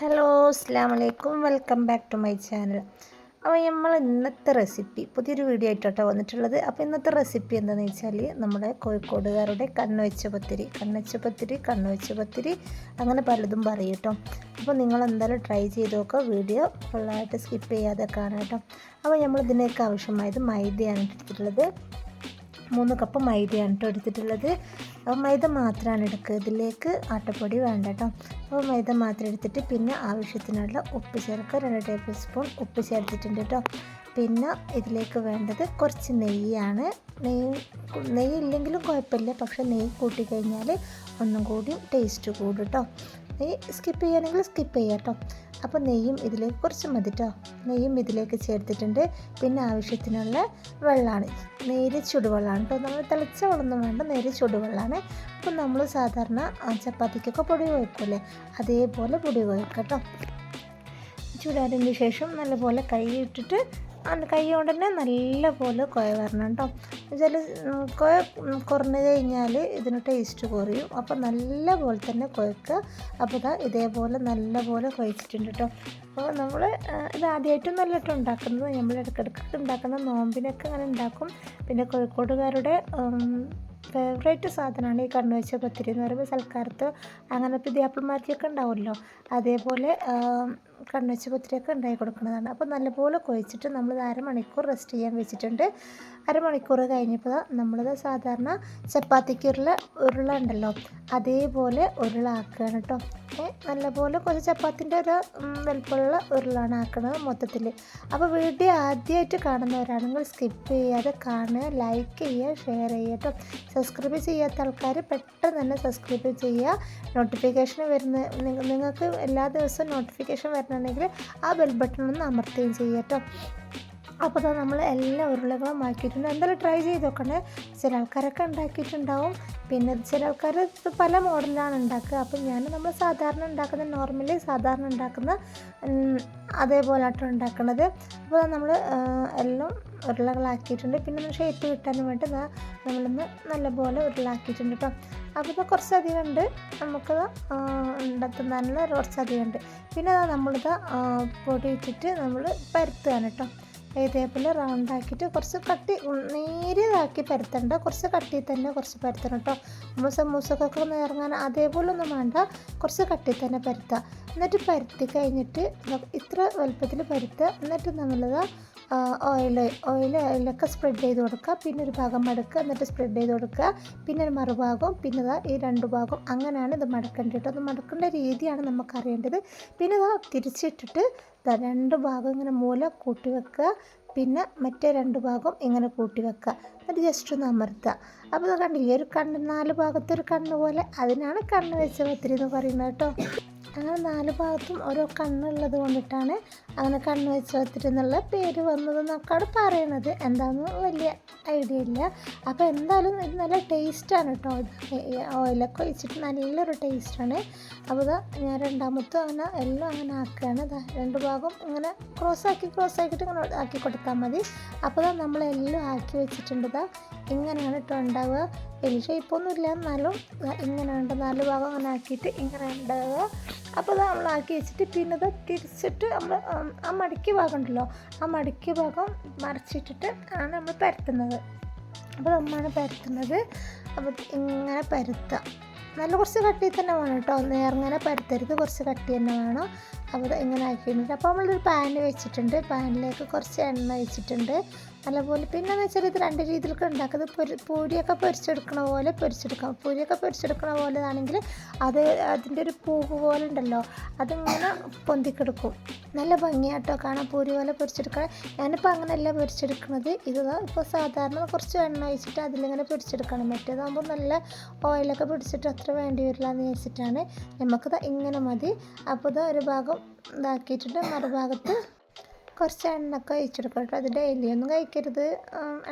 Hello അസ്സാം വലൈക്കും welcome back to my channel. അപ്പോൾ നമ്മൾ ഇന്നത്തെ റെസിപ്പി പുതിയൊരു വീഡിയോ ആയിട്ടോട്ടോ വന്നിട്ടുള്ളത്. അപ്പോൾ ഇന്നത്തെ റെസിപ്പി എന്താണെന്ന് വെച്ചാൽ നമ്മുടെ കോഴിക്കോടുകാരുടെ കണ്ണുവെച്ച പത്തിരി കണ്ണുവെച്ച പത്തിരി കണ്ണുവെച്ച പത്തിരി അങ്ങനെ പലതും പറയും കേട്ടോ. അപ്പോൾ നിങ്ങൾ എന്തായാലും ട്രൈ ചെയ്ത് നോക്കുക. വീഡിയോ ഫുള്ളായിട്ട് സ്കിപ്പ് ചെയ്യാതെ കാണാം കേട്ടോ. അപ്പോൾ നമ്മൾ ഇതിനേക്ക് ആവശ്യമായത് മൈദയാണ് എടുത്തിട്ടുള്ളത്. മൂന്ന് കപ്പ് മൈദയാണ് കേട്ടോ എടുത്തിട്ടുള്ളത്. അപ്പോൾ മൈദ മാത്രമാണ് എടുക്കുക. ഇതിലേക്ക് ആട്ടപ്പൊടി വേണ്ട കേട്ടോ അപ്പോൾ മൈദ മാത്രം എടുത്തിട്ട് പിന്നെ ആവശ്യത്തിനുള്ള ഉപ്പ് ചേർക്കുക. രണ്ട് ടേബിൾ സ്പൂൺ ഉപ്പ് ചേർത്തിട്ടുണ്ട് കേട്ടോ പിന്നെ ഇതിലേക്ക് വേണ്ടത് കുറച്ച് നെയ്യാണ്. നെയ്യ് നെയ്യ് ഇല്ലെങ്കിലും കുഴപ്പമില്ല. പക്ഷേ നെയ്യ് കൂട്ടിക്കഴിഞ്ഞാൽ ഒന്നും കൂടി ടേസ്റ്റ് കൂടും കേട്ടോ നെയ്യ് സ്കിപ്പ് ചെയ്യുകയാണെങ്കിൽ സ്കിപ്പ് ചെയ്യാം കേട്ടോ. അപ്പോൾ നെയ്യും ഇതിലേക്ക് കുറച്ച് മതി കേട്ടോ. നെയ്യും ഇതിലേക്ക് ചേർത്തിട്ടുണ്ട്. പിന്നെ ആവശ്യത്തിനുള്ള വെള്ളമാണ്. നേര് ചുടുവെള്ളമാണ് കേട്ടോ. നമ്മൾ തിളച്ച വെള്ളമൊന്നും വേണ്ട നേര് ചുടുവെള്ളമാണ്. അപ്പോൾ നമ്മൾ സാധാരണ ചപ്പാത്തിക്കൊക്കെ പൊടി കുഴക്കില്ലേ അതേപോലെ പൊടി കുഴക്കാം കേട്ടോ. ചൂടാറിന് ശേഷം നല്ലപോലെ കൈ ഇട്ടിട്ട് കൈ കൊണ്ട് തന്നെ നല്ലപോലെ കുഴ വരണം കേട്ടോ. എന്നുവെച്ചാൽ കുഴ കുറഞ്ഞു കഴിഞ്ഞാൽ ഇതിന് ടേസ്റ്റ് കുറയും. അപ്പോൾ നല്ലപോലെ തന്നെ കുഴക്കുക അപ്പോൾ ഇതാ ഇതേപോലെ നല്ലപോലെ കുഴച്ചിട്ടുണ്ട് കേട്ടോ. അപ്പോൾ നമ്മൾ ഇത് ആദ്യമായിട്ടൊന്നും കേട്ടോ ഉണ്ടാക്കുന്നത് നമ്മൾ ഇടയ്ക്കിടയ്ക്ക് ഉണ്ടാക്കുന്ന നോമ്പിനൊക്കെ അങ്ങനെ ഉണ്ടാക്കും. പിന്നെ കോഴിക്കോടുകാരുടെ ഫേവറേറ്റ് സാധനമാണ് ഈ കണ്ണു വെച്ച പത്തിരി എന്ന് പറയുമ്പോൾ സൽക്കാരത്ത് അങ്ങനെ പുതിയാപ്പിൾമാർക്കൊക്കെ ഉണ്ടാവുമല്ലോ. അതേപോലെ കണ്ണു കുത്തിരിയൊക്കെ ഉണ്ടായി ഉണ്ടാക്കി കൊടുക്കുന്നതാണ്. അപ്പോൾ നല്ലപോലെ കുഴച്ചിട്ട് നമ്മൾ അരമണിക്കൂർ റെസ്റ്റ് ചെയ്യാൻ വെച്ചിട്ടുണ്ട്. അരമണിക്കൂർ കഴിഞ്ഞപ്പോൾ നമ്മളിത് സാധാരണ ചപ്പാത്തിക്ക് ഉരുള ഉരുള ഉണ്ടല്ലോ അതേപോലെ ഉരുളാക്കുകയാണ് കേട്ടോ നല്ലപോലെ കുറച്ച് ചപ്പാത്തിന്റെ ഒരു വലുപ്പമുള്ള ഉരുളാണ് ആക്കുന്നത് മൊത്തത്തിൽ അപ്പോൾ വീഡിയോ ആദ്യമായിട്ട് കാണുന്നവരാണെങ്കിൽ സ്കിപ്പ് ചെയ്യാതെ കാണുക ലൈക്ക് ചെയ്യുക ഷെയർ ചെയ്യുക കേട്ടോ സബ്സ്ക്രൈബ് ചെയ്യാത്ത ആൾക്കാർ പെട്ടെന്ന് തന്നെ സബ്സ്ക്രൈബ് ചെയ്യുക. നോട്ടിഫിക്കേഷൻ വരുന്ന നിങ്ങൾക്ക് എല്ലാ ദിവസവും നോട്ടിഫിക്കേഷൻ വരണമെങ്കിൽ ആ ബെൽ ബട്ടൺ ഒന്ന് അമർത്തുകയും ചെയ്യുക കേട്ടോ. അപ്പോൾ നമ്മൾ എല്ലാ ഉരുളകളും ആക്കിയിട്ടുണ്ട് എന്തായാലും ട്രൈ ചെയ്ത് നോക്കണേ. ചില ആൾക്കാരൊക്കെ ഉണ്ടാക്കിയിട്ടുണ്ടാവും. പിന്നെ ചില ആൾക്കാർ പല മോഡലാണ് ഉണ്ടാക്കുക. അപ്പം ഞാൻ നമ്മൾ സാധാരണ ഉണ്ടാക്കുന്ന നോർമലി സാധാരണ ഉണ്ടാക്കുന്ന അതേപോലെ ആട്ടോ ഉണ്ടാക്കുന്നത് അപ്പോൾ നമ്മൾ എല്ലാം ഉരുളകളാക്കിയിട്ടുണ്ട്. പിന്നെ ഷേപ്പ് കിട്ടാനും വേണ്ടി നമ്മളൊന്ന് നല്ലപോലെ ഉരുളാക്കിയിട്ടുണ്ട് കേട്ടോ അപ്പോൾ ഇപ്പോൾ കുറച്ചധികം ഉണ്ട്. നമുക്ക് ഉണ്ടാക്കുന്നതിനുള്ള കുറച്ചധികം ഉണ്ട്. പിന്നെ നമ്മളിത് പൊടി വെച്ചിട്ട് നമ്മൾ പരത്തുകയാണ് കേട്ടോ ഇതേപോലെ റൗണ്ട് ആക്കിയിട്ട് കുറച്ച് കട്ടി നേരിയതാക്കി പരത്തണ്ട. കുറച്ച് കട്ടി തന്നെ കുറച്ച് പരത്തണം കേട്ടോ നമ്മൾ സമൂസക്കൊക്കെ ഇറങ്ങാൻ അതേപോലെ ഒന്നും വേണ്ട. കുറച്ച് കട്ടി തന്നെ പരത്തുക. എന്നിട്ട് പരത്തി കഴിഞ്ഞിട്ട് ഇത്ര വലുപ്പത്തിൽ പരത്തുക. എന്നിട്ട് നമ്മളത് ഓയിൽ ഓയിൽ അതിലൊക്കെ സ്പ്രെഡ് ചെയ്ത് കൊടുക്കുക. പിന്നെ ഒരു ഭാഗം മടക്കുക എന്നിട്ട് സ്പ്രെഡ് ചെയ്ത് കൊടുക്കുക. പിന്നെ ഒരു മറുഭാഗം പിന്നെ ഇതാ ഈ രണ്ട് ഭാഗം അങ്ങനെയാണ് ഇത് മടക്കേണ്ടത് കേട്ടോ. അത് മടക്കേണ്ട രീതിയാണ് നമുക്ക് അറിയേണ്ടത് പിന്നെ ഇതാ തിരിച്ചിട്ടിട്ട് രണ്ട് ഭാഗം ഇങ്ങനെ മൂല കൂട്ടി വെക്കുക. പിന്നെ മറ്റേ രണ്ട് ഭാഗം ഇങ്ങനെ കൂട്ടി വെക്കുക. എന്നിട്ട് ജസ്റ്റ് ഒന്ന് അമർത്തുക. അപ്പോൾ കണ്ടില്ലേ ഒരു കണ്ണ് നാല് ഭാഗത്തൊരു കണ്ണ് പോലെ അതിനാണ് കണ്ണ് വെച്ച പത്തിരി എന്ന് പറയുന്നത് കേട്ടോ. അങ്ങനെ നാല് ഭാഗത്തും ഓരോ കണ്ണുള്ളത് കൊണ്ടിട്ടാണ് അങ്ങനെ കണ്ണു വെച്ച് എന്നുള്ള പേര് വന്നതെന്നൊക്കെയാണ് പറയണത്. എന്താണെന്ന് വലിയ ഐഡിയ ഇല്ല. അപ്പോൾ എന്തായാലും ഇത് നല്ല ടേസ്റ്റാണ് കേട്ടോ ഓയിലൊക്കെ ഒഴിച്ചിട്ട് നല്ലൊരു ടേസ്റ്റാണ് അപ്പോൾ ഇതാ ഞാൻ രണ്ടാമത്തെ അങ്ങനെ എല്ലാം അങ്ങനെ ആക്കുകയാണ്. ഇതാ രണ്ട് ഭാഗം ഇങ്ങനെ ക്രോസ് ആക്കി ക്രോസ് ആക്കിയിട്ട് ഇങ്ങനെ ആക്കി കൊടുത്താൽ മതി. അപ്പോൾ ഇതാ നമ്മളെല്ലാം ആക്കി വെച്ചിട്ടുണ്ട്. ഇതാ ഇങ്ങനെയാണ് കേട്ടോ ഉണ്ടാവുക. വലിയ ഷേപ്പൊന്നും ഇല്ല. എന്നാലും ഇങ്ങനെ ഉണ്ട് നാല് ഭാഗം അങ്ങനെ ആക്കിയിട്ട് ഇങ്ങനെ ഉണ്ടാവുക. അപ്പോൾ നമ്മൾ ആക്കി വെച്ചിട്ട് പിന്നെ അത് തിരിച്ചിട്ട് നമ്മൾ ആ മടക്കിയ ഭാഗം ഉണ്ടല്ലോ ആ മടക്കിയ ഭാഗം മറിച്ചിട്ടിട്ട് ആണ് നമ്മൾ പരത്തുന്നത്. അപ്പോൾ നമ്മളാണ് പരത്തുന്നത്. അപ്പോൾ ഇങ്ങനെ പരത്തുക. നല്ല കുറച്ച് കട്ടി തന്നെ വേണം കേട്ടോ. നേർങ്ങനെ പരത്തരുത്. കുറച്ച് കട്ടി തന്നെ വേണം. അപ്പോൾ ഇങ്ങനെ ആക്കിയിട്ടുണ്ട്. അപ്പോൾ നമ്മളൊരു പാൻ വെച്ചിട്ടുണ്ട്. പാനിലേക്ക് കുറച്ച് എണ്ണ വെച്ചിട്ടുണ്ട്. നല്ലപോലെ. പിന്നെ എന്ന് വെച്ചാൽ ഇത് രണ്ട് രീതിയിലൊക്കെ ഉണ്ടാക്കുന്നത് പൊരി പൂരിയൊക്കെ പൊരിച്ചെടുക്കണ പോലെ പൊരിച്ചെടുക്കാം. പൂരിയൊക്കെ പൊരിച്ചെടുക്കണ പോലെ ആണെങ്കിൽ അത് അതിന്റെ ഒരു പൂവ് പോലെ ഉണ്ടല്ലോ അതിങ്ങനെ പൊന്തിക്കെടുക്കും. നല്ല ഭംഗിയാട്ടോ കാണാൻ പൂരി പോലെ പൊരിച്ചെടുക്കണം ഞാനിപ്പോൾ അങ്ങനെയല്ല പൊരിച്ചെടുക്കുന്നത് ഇത് ഇപ്പോൾ സാധാരണ കുറച്ച് എണ്ണ ഒഴിച്ചിട്ട് അതിലിങ്ങനെ പൊരിച്ചെടുക്കണം. മറ്റേതാകുമ്പോൾ നല്ല ഓയിലൊക്കെ പിടിച്ചിട്ട് അത്ര വേണ്ടി വരില്ല എന്ന് വിചാരിച്ചിട്ടാണ്. നമുക്ക് ഇങ്ങനെ മതി. അപ്പോൾ ഇത് ഒരു ഭാഗം ഇതാക്കിയിട്ടുണ്ട്. മറുഭാഗത്ത് കുറച്ച് എണ്ണയൊക്കെ ഒഴിച്ചെടുക്കണം കേട്ടോ അത് ഡെയിലി ഒന്നും കഴിക്കരുത്.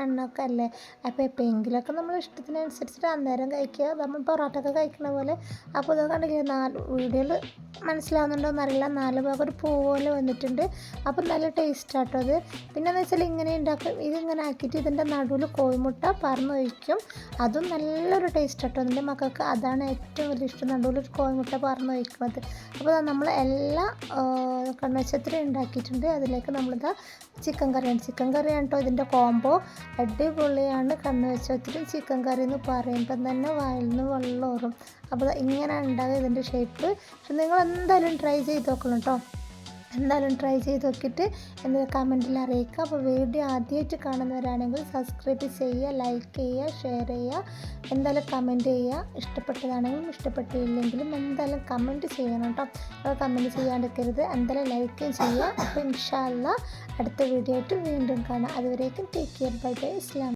എണ്ണയൊക്കെ അല്ലേ? അപ്പോൾ എപ്പോഴെങ്കിലുമൊക്കെ നമ്മൾ ഇഷ്ടത്തിനനുസരിച്ചിട്ട് അന്നേരം കഴിക്കുക. നമ്മൾ പൊറോട്ട ഒക്കെ കഴിക്കുന്ന പോലെ. അപ്പോൾ ഇത് കണ്ടില്ലേ? നാല് വീഡിയോയിൽ മനസ്സിലാവുന്നുണ്ടോ എന്നറിയില്ല. നാല് ഭാഗം ഒരു പൂ പോലെ വന്നിട്ടുണ്ട്. അപ്പോൾ നല്ല ടേസ്റ്റ് ആട്ടോ അത്. പിന്നെയെന്ന് വെച്ചാൽ ഇങ്ങനെ ഉണ്ടാക്കും. ഇതിങ്ങനെ ആക്കിയിട്ട് ഇതിന്റെ നടുവിൽ കോഴിമുട്ട പറന്ന് ഒഴിക്കും അതും നല്ലൊരു ടേസ്റ്റ് ആട്ടോ എന്റെ മക്കൾക്ക്. അതാണ് ഏറ്റവും വലിയ ഇഷ്ടം. നടുവിൽ ഒരു കോഴിമുട്ട പറന്ന് ഒഴിക്കുന്നത് അപ്പോൾ നമ്മൾ എല്ലാ കണ്ണച്ചത്തിരി ഉണ്ടാക്കിയിട്ടുണ്ട്. അതിലേക്ക് നമ്മളിതാ ചിക്കൻ കറിയാണ് ചിക്കൻ കറിയാണ് കേട്ടോ ഇതിന്റെ കോംബോ അടിപൊളിയാണ്. കണ്ണ് വെച്ചാൽ ചിക്കൻ കറി എന്ന് പറയുമ്പം തന്നെ വായിൽ നിന്ന് വെള്ളം ഓറും അപ്പോൾ ഇങ്ങനെ ഉണ്ടാകുക ഇതിന്റെ ഷേപ്പ് പക്ഷെ നിങ്ങൾ എന്തായാലും ട്രൈ ചെയ്ത് നോക്കണം കേട്ടോ എന്തായാലും ട്രൈ ചെയ്ത് നോക്കിയിട്ട് എന്നെ കമന്റിൽ അറിയിക്കുക. അപ്പോൾ വീഡിയോ ആദ്യമായിട്ട് കാണുന്നവരാണെങ്കിൽ സബ്സ്ക്രൈബ് ചെയ്യുക ലൈക്ക് ചെയ്യുക ഷെയർ ചെയ്യുക. എന്തായാലും കമന്റ് ചെയ്യുക. ഇഷ്ടപ്പെട്ടതാണെങ്കിലും ഇഷ്ടപ്പെട്ടില്ലെങ്കിലും എന്തായാലും കമന്റ് ചെയ്യണം കേട്ടോ. അപ്പോൾ കമന്റ് ചെയ്യാണ്ടിരിക്കരുത്. എന്തായാലും ലൈക്കും ചെയ്യുക. അപ്പോൾ ഇൻഷാല്ല അടുത്ത വീഡിയോ ആയിട്ട് വീണ്ടും കാണാം. അതുവരേക്കും ടേക്ക് കെയർ ബൈ ബൈ ഇസ്ലാം